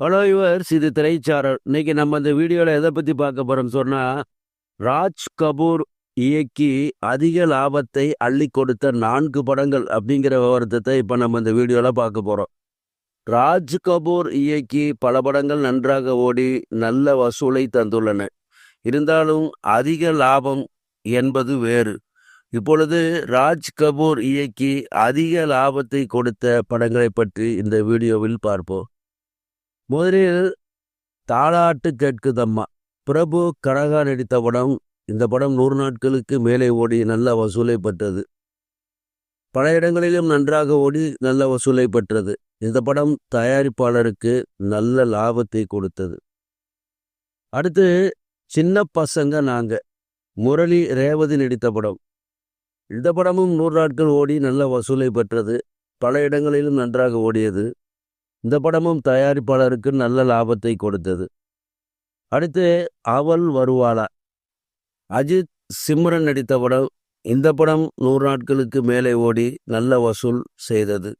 Hello yours இது திரைச்சாரல். இன்னைக்கு நம்ம இந்த வீடியோவில் எதை பற்றி பார்க்க போகிறோம்னு சொன்னால் ராஜ் கபூர் இயக்கி அதிக லாபத்தை அள்ளி கொடுத்த நான்கு படங்கள் அப்படிங்கிற விவரத்தை இப்போ நம்ம இந்த வீடியோவில் பார்க்க போகிறோம் ராஜ் கபூர் இயக்கி பல படங்கள் நன்றாக ஓடி நல்ல வசூலை தந்துள்ளன. இருந்தாலும் அதிக லாபம் என்பது வேறு. இப்பொழுது ராஜ் கபூர் இயக்கி அதிக லாபத்தை கொடுத்த படங்களை பற்றி இந்த வீடியோவில் பார்ப்போம். முதலில் தாலாட்டு கேட்குதம்மா. பிரபு கனகா நடித்த படம் இந்த படம் நூறு நாட்களுக்கு மேலே ஓடி நல்ல வசூலை பெற்றது. பல இடங்களிலும் நன்றாக ஓடி நல்ல வசூலை பெற்றது. இந்த படம் தயாரிப்பாளருக்கு நல்ல லாபத்தை கொடுத்தது. அடுத்து சின்ன பசங்க நாங்க முரளி ரேவதி நடித்த படம். இந்த படமும் நூறு நாட்கள் ஓடி நல்ல வசூலை பெற்றது. பல இடங்களிலும் நன்றாக ஓடியது. இந்த படமும் தயாரிப்பாளருக்கு நல்ல லாபத்தை கொடுத்தது. அடுத்து அவள் வருவாளா. அஜித் சிம்ரன் நடித்த படம் இந்த படம் நூறு நாட்களுக்கு மேலே ஓடி நல்ல வசூல் செய்தது.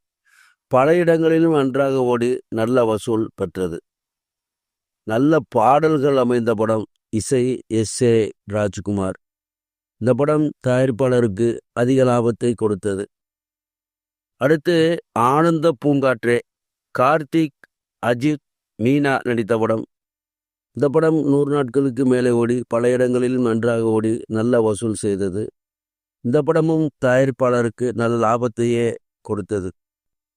பல இடங்களிலும் நன்றாக ஓடி நல்ல வசூல் பெற்றது. நல்ல பாடல்கள் அமைந்த படம் இசை எஸ் ஏ ராஜ்குமார். இந்த படம் தயாரிப்பாளருக்கு அதிக லாபத்தை கொடுத்தது. அடுத்து ஆனந்த பூங்காற்றே கார்த்திக் அஜித் மீனா நடித்த படம். இந்த படம் நூறு நாட்களுக்கு மேலே ஓடி பல இடங்களிலும் நன்றாக ஓடி நல்ல வசூல் செய்தது. இந்த படமும் தயாரிப்பாளருக்கு நல்ல லாபத்தையே கொடுத்தது.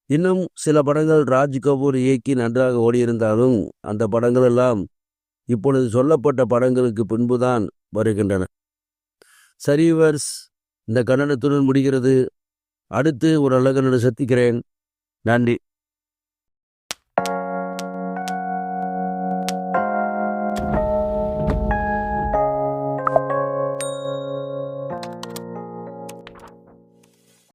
இன்னும் சில படங்கள் ராஜ் கபூர் இயக்கி நன்றாக ஓடியிருந்தாலும் அந்த படங்கள் எல்லாம் இப்பொழுது சொல்லப்பட்ட படங்களுக்கு பின்புதான் வருகின்றன. சரிவர்ஸ் இந்த கண்டனத்துடன் முடிகிறது. அடுத்து ஒரு அழகனோடு சந்திக்கிறேன். நன்றி.